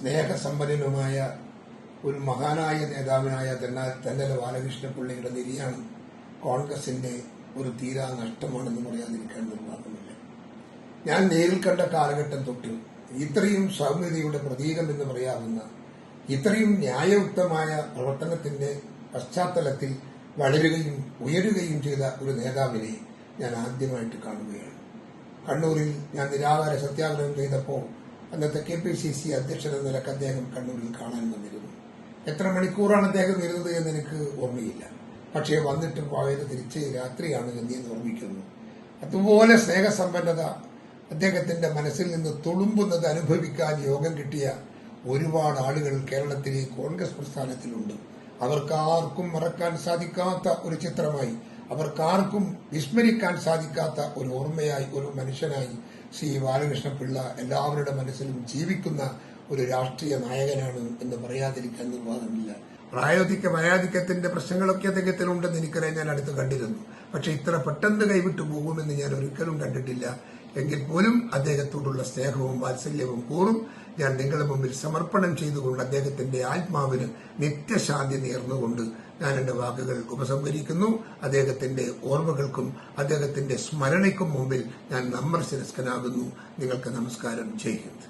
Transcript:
സ്നേഹസമ്പന്നനുമായ ഒരു മഹാനായ നേതാവിനായ തെന്നാ- തെന്നല ബാലകൃഷ്ണപിള്ളയുടെ നിര്യാണം കോൺഗ്രസിന്റെ ഒരു തീരാ നഷ്ടമാണെന്ന് പറയാതിരിക്കാൻ നിർവാഹമില്ല ഞാൻ നേരിൽ കണ്ട കാലഘട്ടം തൊട്ട് ഇത്രയും സൗമ്യതയുടെ പ്രതീകം എന്ന് പറയാവുന്ന ഇത്രയും ന്യായയുക്തമായ പ്രവർത്തനത്തിന്റെ പശ്ചാത്തലത്തിൽ വളരുകയും ഉയരുകയും ചെയ്ത ഒരു നേതാവിനെ ഞാൻ ആദ്യമായിട്ട് കാണുകയാണ്. കണ്ണൂരിൽ ഞാൻ നിരാകാര സത്യാഗ്രഹം ചെയ്തപ്പോൾ അന്നത്തെ കെ പി സി സി അധ്യക്ഷൻ എന്ന നിലയ്ക്ക് അദ്ദേഹം കണ്ണൂരിൽ കാണാൻ വന്നിരുന്നു. എത്ര മണിക്കൂറാണ് അദ്ദേഹം ഇരുന്നത് എന്ന് എനിക്ക് ഓർമ്മയില്ല. പക്ഷേ വന്നിട്ട് പോയത് തിരിച്ച് രാത്രിയാണ് എന്ന് ഓർമ്മിക്കുന്നു. അതുപോലെ സ്നേഹസമ്പന്നത അദ്ദേഹത്തിന്റെ മനസ്സിൽ നിന്ന് തുളുമ്പുന്നത് അനുഭവിക്കാൻ യോഗം കിട്ടിയ ഒരുപാട് ആളുകൾ കേരളത്തിലെ കോൺഗ്രസ് പ്രസ്ഥാനത്തിലുണ്ട്. അവർക്കാർക്കും മറക്കാൻ സാധിക്കാത്ത ഒരു ചിത്രമായി അവർക്കാർക്കും വിസ്മരിക്കാൻ സാധിക്കാത്ത ഒരു ഓർമ്മയായി ഒരു മനുഷ്യനായി ശ്രീ ബാലകൃഷ്ണപിള്ള എല്ലാവരുടെ മനസ്സിലും ജീവിക്കുന്ന ഒരു രാഷ്ട്രീയ നായകനാണ് എന്ന് പറയാതിരിക്കാൻ നിർവാദമില്ല പ്രായോഗിക മര്യാദിക്കത്തിന്റെ പ്രശ്നങ്ങളൊക്കെ അദ്ദേഹത്തിലുണ്ടെന്ന് എനിക്കറിയാൻ ഞാൻ അടുത്ത് കണ്ടിരുന്നു. പക്ഷെ ഇത്ര പെട്ടെന്ന് കൈവിട്ടു പോകുമെന്ന് ഞാൻ ഒരിക്കലും കണ്ടിട്ടില്ല. എങ്കിൽ പോലും അദ്ദേഹത്തോടുള്ള സ്നേഹവും വാത്സല്യവും കൂറും ഞാൻ നിങ്ങളുടെ മുമ്പിൽ സമർപ്പണം ചെയ്തുകൊണ്ട് അദ്ദേഹത്തിന്റെ ആത്മാവിന് നിത്യശാന്തി നേർന്നുകൊണ്ട് ഞാൻ എന്റെ വാക്കുകൾ ഉപസംഹരിക്കുന്നു. അദ്ദേഹത്തിന്റെ ഓർമ്മകൾക്കും അദ്ദേഹത്തിന്റെ സ്മരണയ്ക്കും മുമ്പിൽ ഞാൻ നമ്മർ ശിരസ്കനാകുന്നു നിങ്ങൾക്ക് നമസ്കാരം. ചെയ്യുന്നു